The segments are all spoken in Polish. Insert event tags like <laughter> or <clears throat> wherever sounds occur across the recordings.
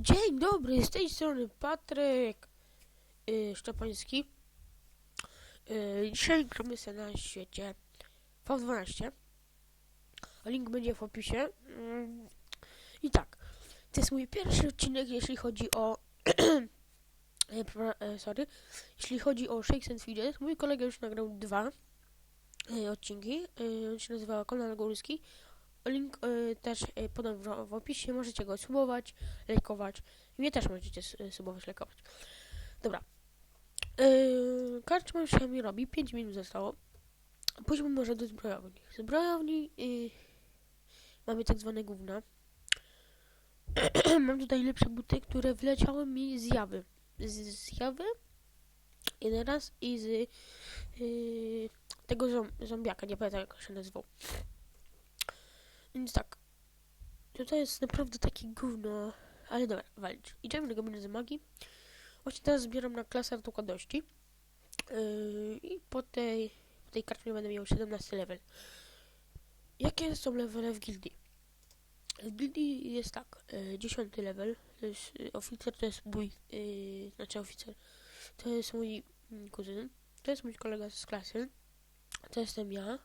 Dzień dobry, z tej strony Patryk yy, Szczepański. Yy, dzisiaj gramy sobie na świecie V12. A link będzie w opisie. Yy, I tak, to jest mój pierwszy odcinek, jeśli chodzi o... <clears throat> e, e, sorry. Jeśli chodzi o Shakes and Feeders, mój kolega już nagrał dwa e, odcinki. E, on się nazywa Konal Górski. Link e, też e, podam w, w opisie, możecie go subować, lajkować. Mnie też możecie s- subować, lajkować. Dobra. Yy, karczma już się mi robi, 5 minut zostało. Pójdźmy może do zbrojowni. Zbrojowni yy, mamy tak zwane gówna. <clears throat> Mam tutaj lepsze buty, które wleciały mi z jawy. Z, z jawy jeden raz i z yy, tego zom- zombiaka, nie pamiętam jak się nazywał. Więc tak. Tutaj jest naprawdę takie gówno. Ale dobra, walić. Idziemy do gabinetu magii. Właśnie teraz zbieram na klasę dokładności. Yy, I po tej, po tej karcie będę miał 17 level. Jakie są levele w gildii? W gildii jest tak, yy, 10 level, to jest yy, oficer, to jest mój, yy, znaczy oficer, to jest mój mm, kuzyn, to jest mój kolega z klasy, to jestem ja,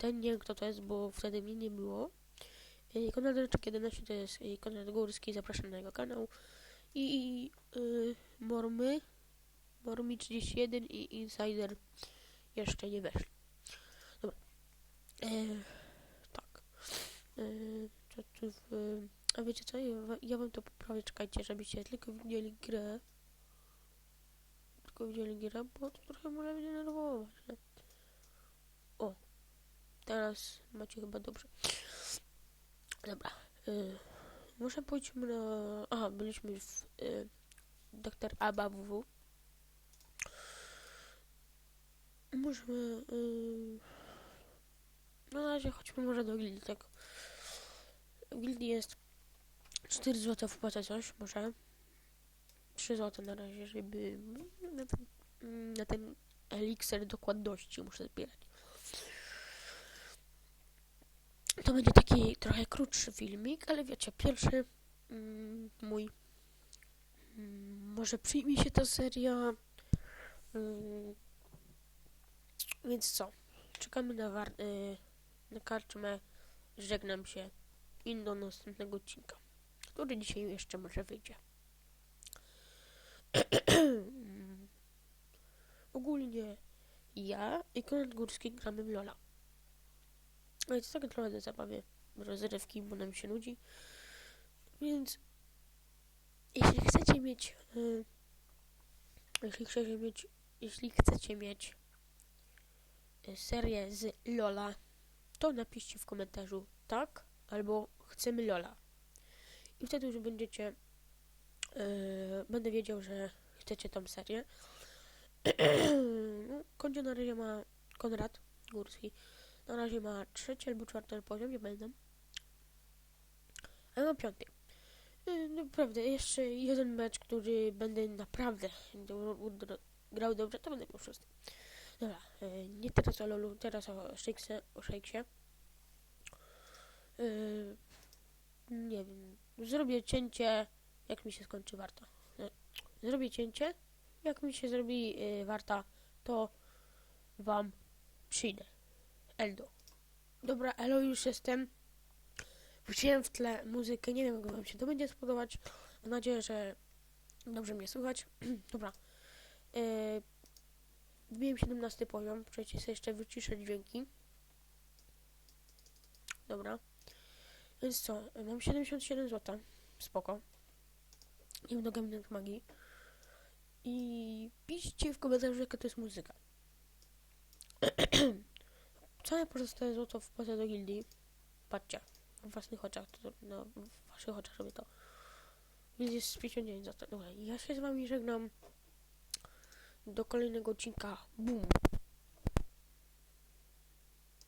ten nie wiem kto to jest, bo wtedy mnie nie było. Yy, Konrad Ryczek 11 to jest yy, Konrad Górski, zapraszam na jego kanał. I yy, Mormy, Mormi 31 i Insider jeszcze nie weszli. Dobra. Yy, tak. To w, a wiecie co? Ja, wa- ja wam to poprawię, czekajcie, żebyście tylko widzieli grę. Tylko widzieli grę, bo to trochę może będzie nerwować, nie? Teraz macie chyba dobrze. Dobra. Yy, może pójdźmy na... Aha, byliśmy w y, Dr. ABWW. Możemy... Y, na razie chodźmy może do gildii, tak. W gildii jest 4 zł wpłacę coś, może. 3 zł na razie, żeby na ten, na ten eliksir dokładności muszę zbierać. To będzie taki trochę krótszy filmik, ale wiecie, pierwszy mm, mój. Mm, może przyjmie się ta seria. Mm, więc co? Czekamy na, war- y, na karczmę. Żegnam się i do następnego odcinka, który dzisiaj jeszcze może wyjdzie. <clears throat> Ogólnie ja i Konrad Górski gramy w Lola. No i to tak trochę na zabawie rozrywki, bo nam się nudzi. Więc jeśli chcecie mieć y, jeśli chcecie mieć jeśli chcecie mieć y, serię z Lola, to napiszcie w komentarzu tak albo chcemy Lola. I wtedy już będziecie y, będę wiedział, że chcecie tą serię. <clears throat> no, Kondzio na razie ma Konrad Górski. Na razie ma trzeci albo czwarty poziom, nie pamiętam. A mam piąty. Yy, Naprawdę, jeszcze jeden mecz, który będę naprawdę grał dobrze, to będę po szósty. Dobra, yy, nie teraz o Lolu, teraz o Shakesie, o Shakesie. Yy, nie wiem, zrobię cięcie, jak mi się skończy warta. Zrobię cięcie, jak mi się zrobi warta, to wam przyjdę. Eldo. Dobra, Elo, już jestem. Wróciłem w tle muzykę, nie wiem jak wam się to będzie spodobać. Mam nadzieję, że dobrze mnie słychać. <clears throat> Dobra. Yy, wbiłem 17 poziom, przejdzie sobie jeszcze wyciszę dźwięki. Dobra. Więc co, mam 77 zł. Spoko. Idę do gabinetu magii. I piszcie w komentarzu jaka to jest muzyka. Całe pozostałe złoto wpłacę do gildii. Patrzcie, w własnych oczach, to, no, w waszych oczach robię to. Gildii jest z 59 zł. Dobra, ja się z wami żegnam. Do kolejnego odcinka. Bum!